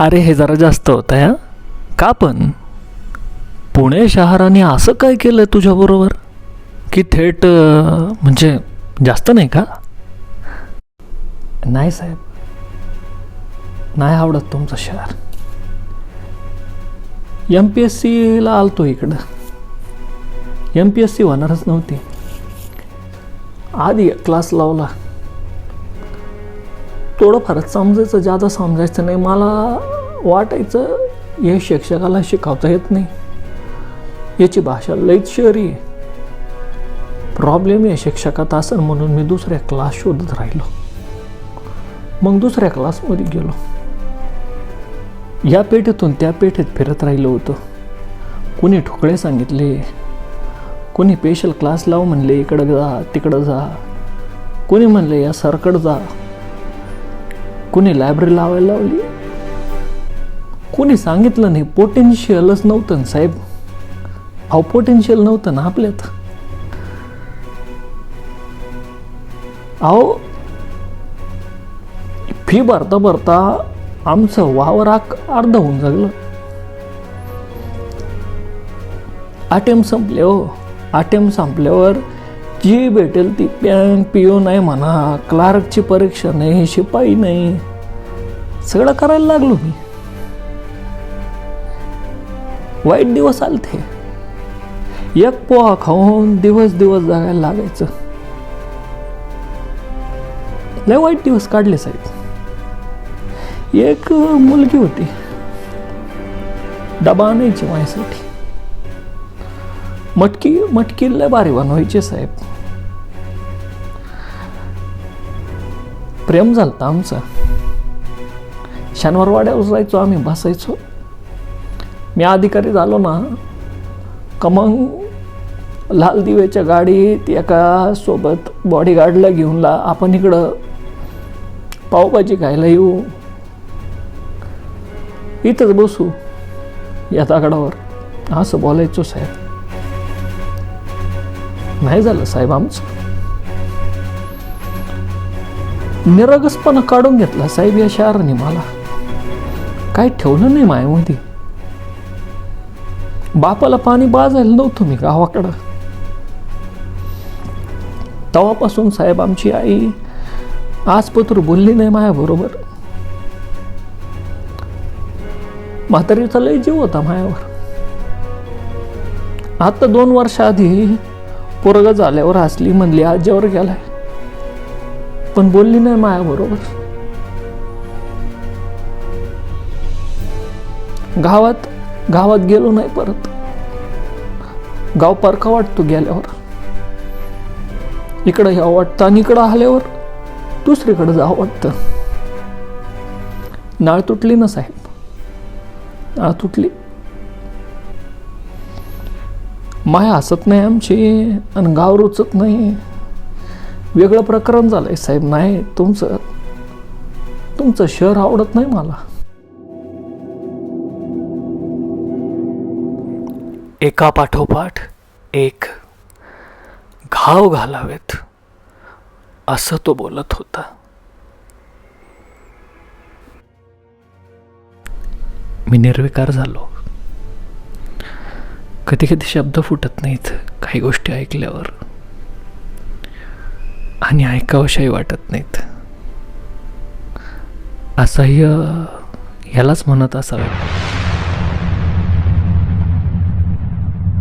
अरे हे जरा जास्त होतं आहे का पण? पुणे शहराने असं काय केलं तुझ्याबरोबर की थेट म्हणजे जास्त नाही का? नाही साहेब. नाही आवडत तुमचं शहर. एम पी एस सीला आलतो इकडं. एम पी एस सी होणारच नव्हती. आधी क्लास लावला. थोडंफारच समजायचं जादा समजायचं नाही. मला वाटायचं हे शिक्षकाला शिकवता येत नाही. याची भाषा लईच शहरी आहे. प्रॉब्लेम आहे शिक्षकात असेल म्हणून मी दुसऱ्या क्लास शोधत राहिलो. मग दुसऱ्या क्लासमध्ये गेलो. या पेठेतून त्या पेठेत फिरत राहिलो होतो. कुणी ठोकळे सांगितले कोणी स्पेशल क्लास लाव म्हणले इकडं जा तिकडं जा. कोणी म्हणले या सरकड जा. कुणी लायब्ररी लावायला लावली? कोणी सांगितलं नाही पोटेन्शियलच नव्हतं ना साहेब. अहो पोटेन्शियल नव्हतं ना आपल्यात. अहो फी भरता भरता आमचं वावर अर्ध होऊन जगलं. आटेम संपले हो. आटेम संपल्यावर जी भेटेल ती पॅन पिओ नाही म्हणा क्लार्कची परीक्षा नाही शिपाई नाही. सगळं करायला लागलो मी. वाईट दिवस आलते. एक पोहा खाऊन दिवस दिवस जगायला लागायचं. लय वाईट दिवस काढले साहेब. एक मुलगी होती. डबा आणायची माझ्यासाठी. मटकी मटकी लय भारी बनवायची साहेब. प्रेम झालं आमचं. शनिवारवाड्यावर जायचो आम्ही बसायचो. मी अधिकारी झालो ना का मग लाल दिव्याच्या गाडीत एका सोबत बॉडीगार्डला घेऊन ला आपण इकडं पावभाजी खायला येऊ. इथंच बसू या दगडावर. असं बोलायचो साहेब. नाही झालं साहेब आमचं. निरगसपणा काढून घेतला साहेब या शहराने मला. काय ठेवलं नाही मायामध्ये? बापाला पाणी बाजायला नव्हतं मी गावाकडं. तवापासून साहेब आमची आई आजपत्र बोलली नाही मायाबरोबर. म्हातारीचा लय जीव होता मायावर. आता दोन वर्ष आधी पोरग झाल्यावर हसली म्हणली आजीवर गेलाय. पण बोलली नाही मायाबरोबर. गावात गावात गेलो नाही परत. गाव पारखा वाटतो गेल्यावर. इकडं यावं वाटतं आणि इकडं आल्यावर दुसरीकडं जावं वाटतं. नाळ तुटली ना साहेब? नाळ तुटली. माया हसत नाही आमची आणि गाव रुचत नाही. वेगळं प्रकरण झालंय साहेब. नाही तुमचं तुमचं शहर आवडत नाही मला. एका पाठोपाठ एक घाव घालावेत असं तो बोलत होता. मी निर्विकार झालो. कधी कधी शब्द फुटत नाहीत काही गोष्टी ऐकल्यावर. आणि ऐकावशाही वाटत नाहीत. असह्य ह्यालाच म्हणत असावे.